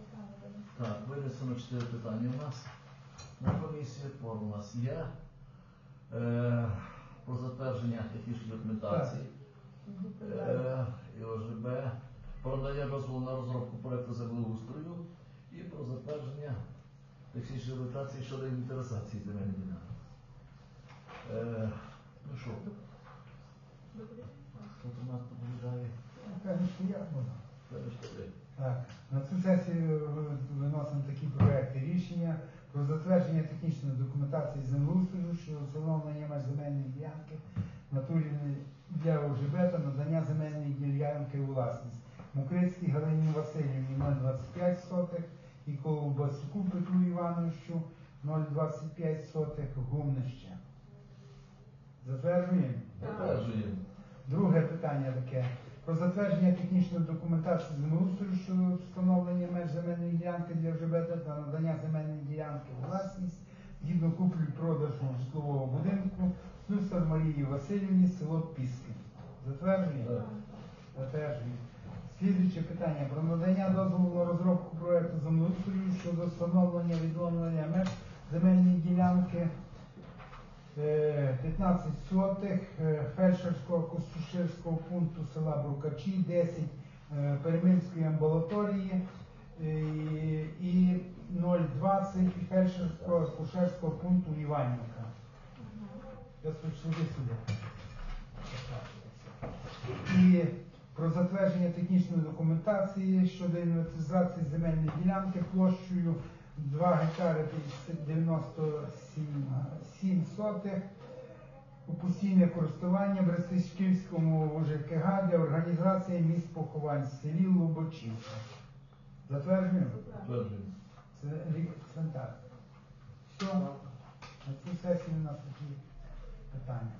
питання винесено. Так, винесено чотири питання у нас. На комісії пор у нас є. Е, про затвердження технічної документації. Е, і ОЖБ, про надання дозволу на розробку проекту землеустрою і про затвердження технічної документації щодо інвентаризації земельних ділянок. Е, ну що, тут у нас доповідає Так, на цю сесію виносимо такі проекти рішення про затвердження технічної документації землеустрою щодо встановлення меж земельної ділянки в натурі для ОЖБ та надання земельної ділянки у власність. Мукрицькій Галині Васильівні 0,25 сотих і Колобасюку Петру Івановичу 0,25 сотих гумнище. Затверджуємо? Затверджуємо. Друге питання таке. Про затвердження технічної документації землеустрою щодо встановлення меж земельної ділянки для ЖБТ та надання земельної ділянки у власність згідно куплі продажу житлового будинку Слюсар Марії Васильівні, село Піски. Затверджуємо? Так. Затверджуємо. Слідуюче питання про надання дозволу на розробку проекту землеустрою щодо встановлення відновлення меж земельної ділянки 15 сотих е, фельдшерського костушевського пункту села Брукачі, 10 е, Переминської амбулаторії е, і 0,20 фельдшерського акушерського пункту Іванівка. Я сюди сюди. І про затвердження технічної документації щодо інвентаризації земельної ділянки площею 2 гектари 97 сотих у постійне користування в Ростишківському ЖКГ для організації місць поховань в селі Лубочівка. Затверджуємо? Затверджуємо. Це рік цвинтар. Все. На цю сесію у нас такі питання.